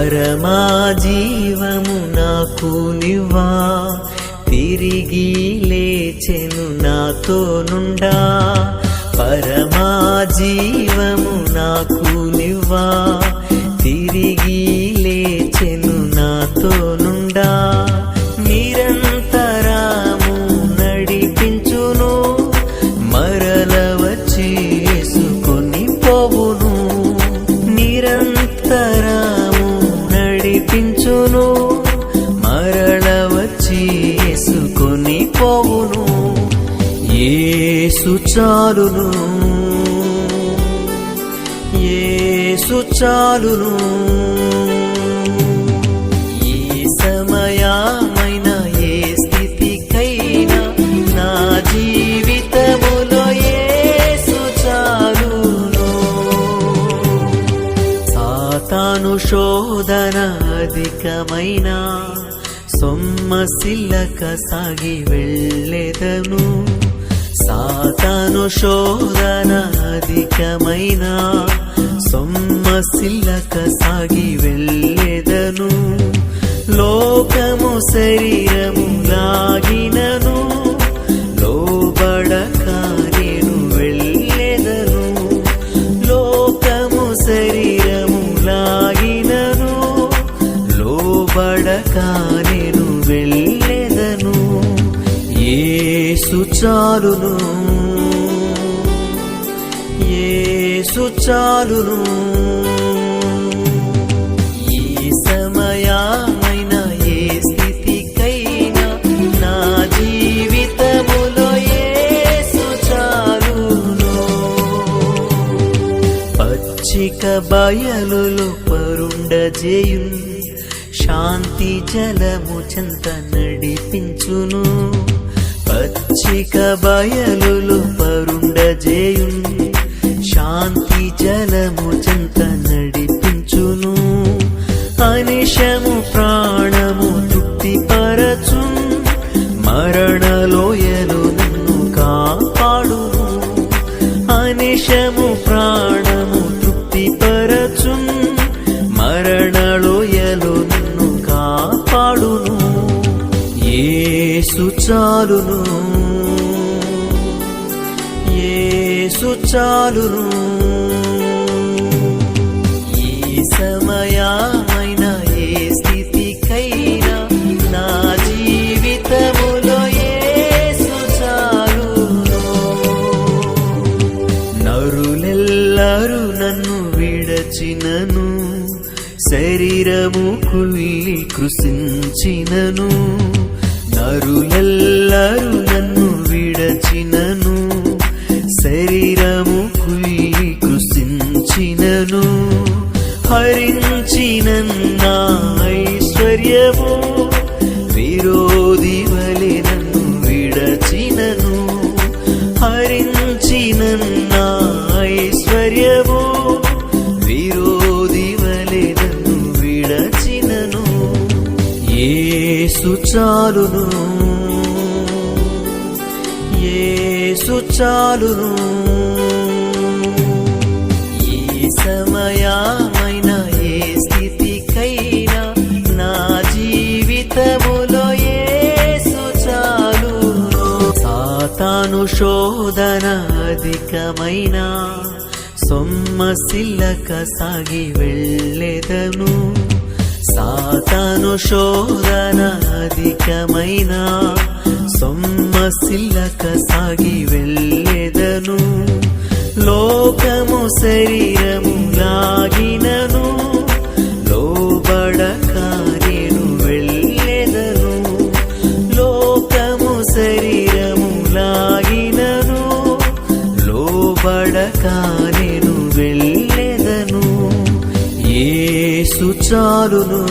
పరమా జీవము నాకు నివ్వా. తిరిగి లేచెను నాతో నుండా. పరమా జీవము యేసు చాలును. యేసు చాలును. ఈ సమయమైన ఏ స్థితికైనా నా జీవితములో యేసు చాలును. సాతాను శోధన అధికమైన సొమ్మసిల్లక సాగి వెళ్ళెదను. సాతాను శోధనాధికమైన సొమ్మసిల్లక సాగి వెళ్ళెదను. లోకము శరీరము లాగిన సుచారును చాలును సుచారును చాలును ఏ సమయమైన ఏ స్థితికైనా నా జీవితములో యేసు చాలును పచ్చిక బయలు పరుండజేయున్ శాంతి జలము చెంత నడిపించును. పచ్చిక బయలులు పరుండజేయున్. శాంతి జలము చెంత నడిపించును. అనిశము ప్రా చాలును. యేసు చాలును. ఏ సమయమైన ఏ స్థితికైనా నా జీవితములో యేసు చాలును. నరులెల్లరూ నన్ను విడచినను. శరీరము కుల్లి కృషించినను నరులెల్లరూ నన్ను విడచినను శరీరము కుల్లి కృషించినను హరించినన్న ఐశ్వర్యము. చాలును. యేసు చాలును. ఈ సమయమైన ఏ స్థితికైనా నా జీవితములో యేసు చాలును. సాతాను శోధన అధికమైన సొమ్మసిల్లక సాగి వెళ్ళెదను. సాతాను శోధన అధికమైన సొమ్మసిల్లక సాగి వెళ్ళెదను. లోకము శరీరము లాగి చాలును.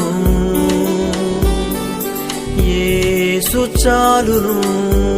ఏసు చాలును.